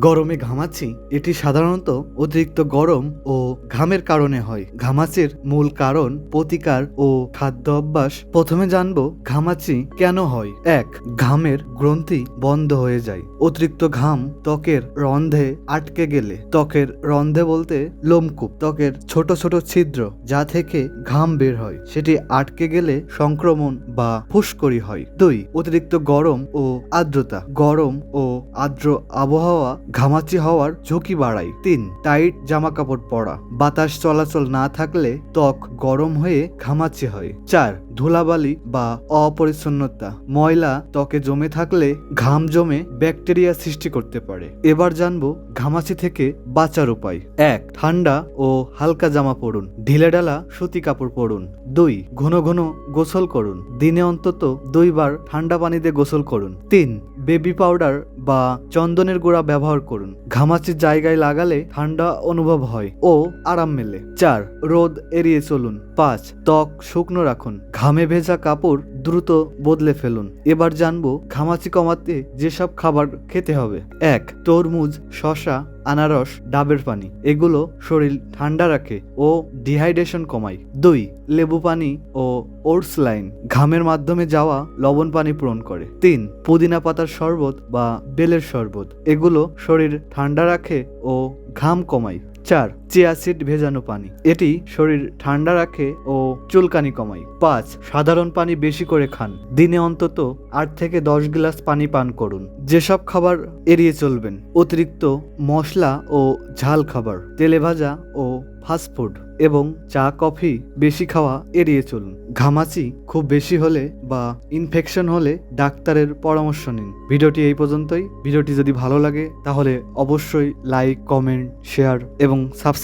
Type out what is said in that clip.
গরমে ঘামাচি এটি সাধারণত অতিরিক্ত গরম ও ঘামের কারণে হয়। ঘামাচির মূল কারণ প্রতিকার ও খাদ্য অভ্যাস। প্রথমে জানব ঘামাচি কেন হয়। এক, ঘামের গ্রন্থি বন্ধ হয়ে যায়। অতিরিক্ত ঘাম ত্বকের রন্ধে আটকে গেলে। ত্বকের রন্ধে বলতে লোমকূপ, ত্বকের ছোট ছোট ছিদ্র যা থেকে ঘাম বের হয়। সেটি আটকে গেলে সংক্রমণ বা ফুসকরি হয়। দুই, অতিরিক্ত গরম ও আর্দ্রতা। গরম ও আর্দ্র আবহাওয়া ঘামাচি হওয়ার ঝুঁকি বাড়ায়। তিন, টাইট জামা কাপড় পরা। বাতাস চলাচল না থাকলে ত্বক গরম হয়ে ঘামাচি হয়। চার, ধুলাবালি বা অপরিচ্ছন্নতা। ময়লা ত্বকে জমে থাকলে ঘাম জমে ব্যাকটেরিয়া সৃষ্টি করতে পারে। এবার জানব ঘামাচি থেকে বাঁচার উপায়। এক, ঠান্ডা ও হালকা জামা পরুন। ঢিলেঢালা সুতি কাপড় পরুন। দুই, ঘন ঘন গোসল করুন। দিনে অন্তত দুইবার ঠান্ডা পানিতে গোসল করুন। তিন বেবি পাউডার বা চন্দনের গুঁড়া ব্যবহার করুন। ঘামাচির জায়গায় লাগালে ঠান্ডা অনুভব হয় ও আরাম মেলে। চার, রোদ এড়িয়ে চলুন। পাঁচ, ত্বক শুকনো রাখুন। ঘামে ভেজা কাপড় দ্রুত বদলে ফেলুন। এবার জানব ঘামাচি কমাতে যেসব খাবার খেতে হবে। এক, তরমুজ শশা আনারস, ডাবের পানি। এগুলো শরীর ঠান্ডা রাখে ও ডিহাইড্রেশন কমায়। দুই, লেবু পানি ও ওটস লাইন। ঘামের মাধ্যমে যাওয়া লবণ পানি পূরণ করে। তিন, পুদিনা পাতার শরবত বা বেলের শরবত। এগুলো শরীর ঠান্ডা রাখে ও ঘাম কমায়। চার চিয়াসিড ভেজানো পানি। এটি শরীর ঠান্ডা রাখে ও চুলকানি কমায়। পাঁচ, সাধারণ পানি বেশি করে খান। দিনে অন্তত আট থেকে দশ গ্লাস পানি পান করুন। যেসব খাবার এড়িয়ে চলবেন, অতিরিক্ত মশলা ও ঝাল খাবার, তেলে ভাজা ও ফাস্টফুড এবং চা, কফি বেশি খাওয়া এড়িয়ে চলুন। ঘামাচি খুব বেশি হলে বা ইনফেকশন হলে ডাক্তারের পরামর্শ নিন। ভিডিওটি এই পর্যন্তই। ভিডিওটি যদি ভালো লাগে, তাহলে অবশ্যই লাইক, কমেন্ট, শেয়ার এবং সাবস্ক্রাইব